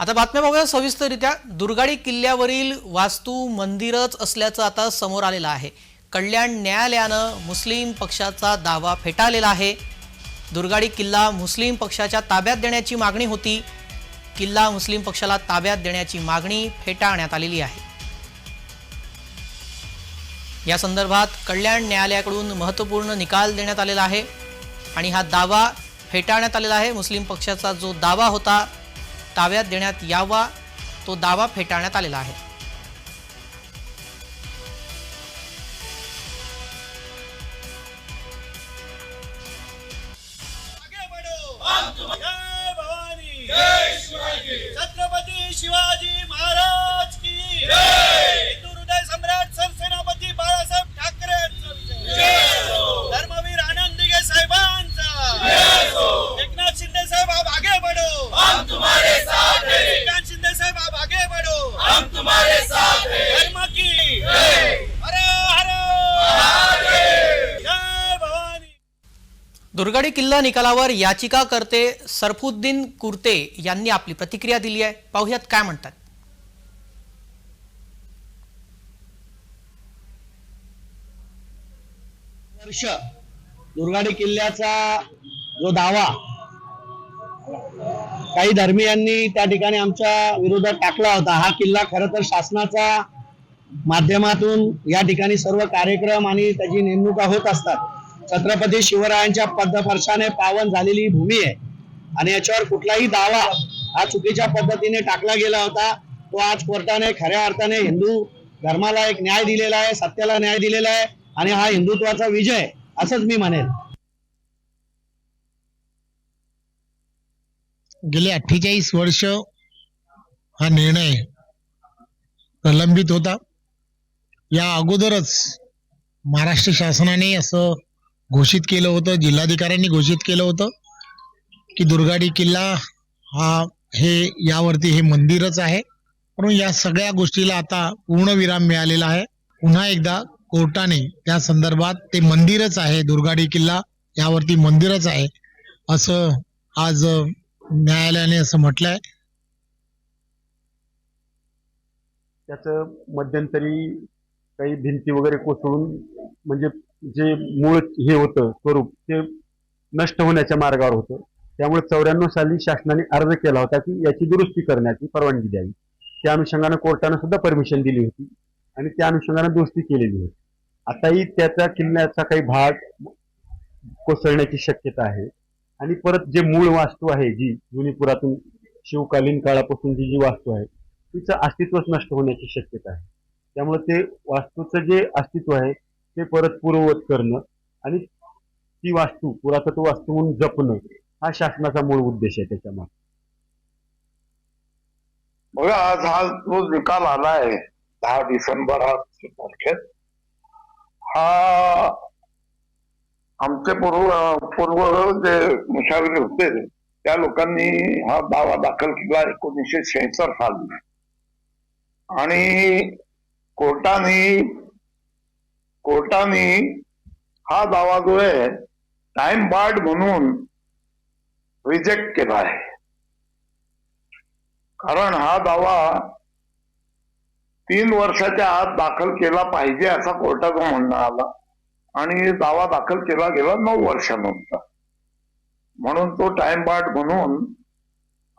आता बातम्या बघूया सविस्तररित्या. दुर्गाडी किल्ल्यावरील वास्तू मंदिरच असल्याचं आता समोर आलेलं आहे. कल्याण न्यायालयानं मुस्लिम पक्षाचा दावा फेटाळलेला आहे. दुर्गाडी किल्ला मुस्लिम पक्षाच्या ताब्यात देण्याची मागणी होती. किल्ला मुस्लिम पक्षाला ताब्यात देण्याची मागणी फेटाळण्यात आलेली आहे. या संदर्भात कल्याण न्यायालयाकडून महत्त्वपूर्ण निकाल देण्यात आलेला आहे आणि हा दावा फेटाळण्यात आलेला आहे. मुस्लिम पक्षाचा जो दावा होता ताब्यात देण्यात यावा तो दावा फेटाळण्यात आलेला आहे. छत्रपती शिवाजी। दुर्गाडी किल्ला निकालावर याचिकाकर्ते सरफुद्दीन कुर्ते यांनी आपली प्रतिक्रिया दिली आहे. पाहुयात काय म्हणतात. वर्ष दुर्गाडी किल्ल्याचा जो दावा काही धर्मियांनी त्या ठिकाणी आमच्या विरोधात टाकला होता. हा किल्ला खर तर शासनाचा माध्यमातून या ठिकाणी सर्व कार्यक्रम आणि त्याची नेमणुका होत असतात. छत्रपती शिवरायांच्या पदस्पर्शाने पावन झालेली भूमी आहे. आणि याच्यावर कुठलाही दावा हा चुकीच्या पद्धतीने टाकला गेला होता. तो आज कोर्टाने खऱ्या अर्थाने हिंदू धर्माला एक न्याय दिलेला आहे सत्याला न्याय दिलेला आहे आणि हा हिंदुत्वाचा विजय असंच मी म्हणेल गेले अठ्ठेचाळीस वर्ष हा निर्णय प्रलंबित होता. या अगोदरच महाराष्ट्र शासनाने असं घोषित केलं होतं जिल्हाधिकाऱ्यांनी घोषित केलं होतं की दुर्गाडी किल्ला हा हे यावरती हे मंदिरच आहे. म्हणून या सगळ्या गोष्टीला आता पूर्णविराम मिळालेला आहे. पुन्हा एकदा कोर्टाने त्या संदर्भात ते मंदिरच आहे दुर्गाडी किल्ला यावरती मंदिरच आहे असं आज न्यायालयाने असं म्हटलंय. त्याचं मध्यंतरी काही भिंती वगैरे कोसळून म्हणजे जे मूळ हे होतं स्वरूप ते नष्ट होण्याच्या मार्गावर होतं. त्यामुळे चौऱ्याण्णव साली शासनाने अर्ज केला होता की याची दुरुस्ती करण्याची परवानगी द्यावी. त्या अनुषंगानं कोर्टानं सुद्धा परमिशन दिली होती आणि त्या अनुषंगानं दुरुस्ती केलेली होती. आताही त्याच्या किल्ल्याचा काही भाग कोसळण्याची शक्यता आहे. आणि परत जे मूळ वास्तू आहे जी जुनीपुरातून शिवकालीन काळापासून जी जी वास्तू आहे तिचं अस्तित्वच नष्ट होण्याची शक्यता आहे. त्यामुळे ते वास्तूचं जे अस्तित्व आहे ते परत पूर्ववत करणं आणि ती वास्तू पुरातत्व वास्तू म्हणून जपणं हा शासनाचा मूळ उद्देश आहे त्याच्यामध्ये बघा आज हा जो निकाल आलाय दहा डिसेंबराच्या तारखेत हा आमचे पूर्व पूर्व जे मुशाविर होते त्या लोकांनी हा दावा दाखल केला एकोणीसशे शहात्तर साली. आणि कोर्टाने कोर्टाने हा दावा जो आहे टाइम बार्ड म्हणून रिजेक्ट केला आहे. कारण हा दावा तीन वर्षाच्या आत दाखल केला पाहिजे असा कोर्टाचं म्हणणं आला. आणि दावा दाखल केला गेला नऊ वर्षानंतर. म्हणून तो टाइम बार्ड म्हणून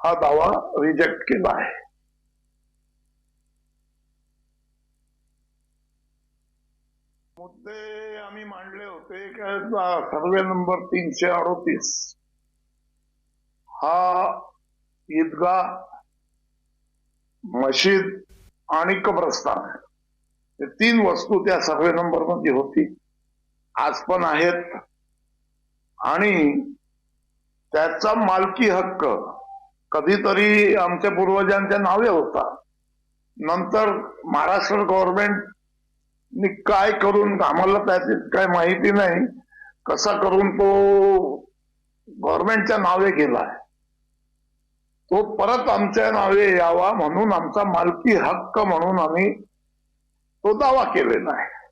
हा दावा रिजेक्ट केला आहे. मुद्दे आम्ही मांडले होते. सर्वे नंबर तीनशे अडोतीस. हा ईदगा मशीद आणि कब्रस्तान. हे तीन वस्तू त्या सर्वे नंबरमध्ये होती. आज पण आहेत. आणि त्याचा मालकी हक्क कधीतरी आमच्या पूर्वजांच्या नावे होता. नंतर महाराष्ट्र गव्हर्नमेंट काय करून आम्हाला त्याची काय माहिती नाही. कसा करून तो गव्हर्नमेंटच्या नावे गेलाय. तो परत आमच्या नावे यावा म्हणून आमचा मालकी हक्क म्हणून आम्ही तो दावा केलेला आहे.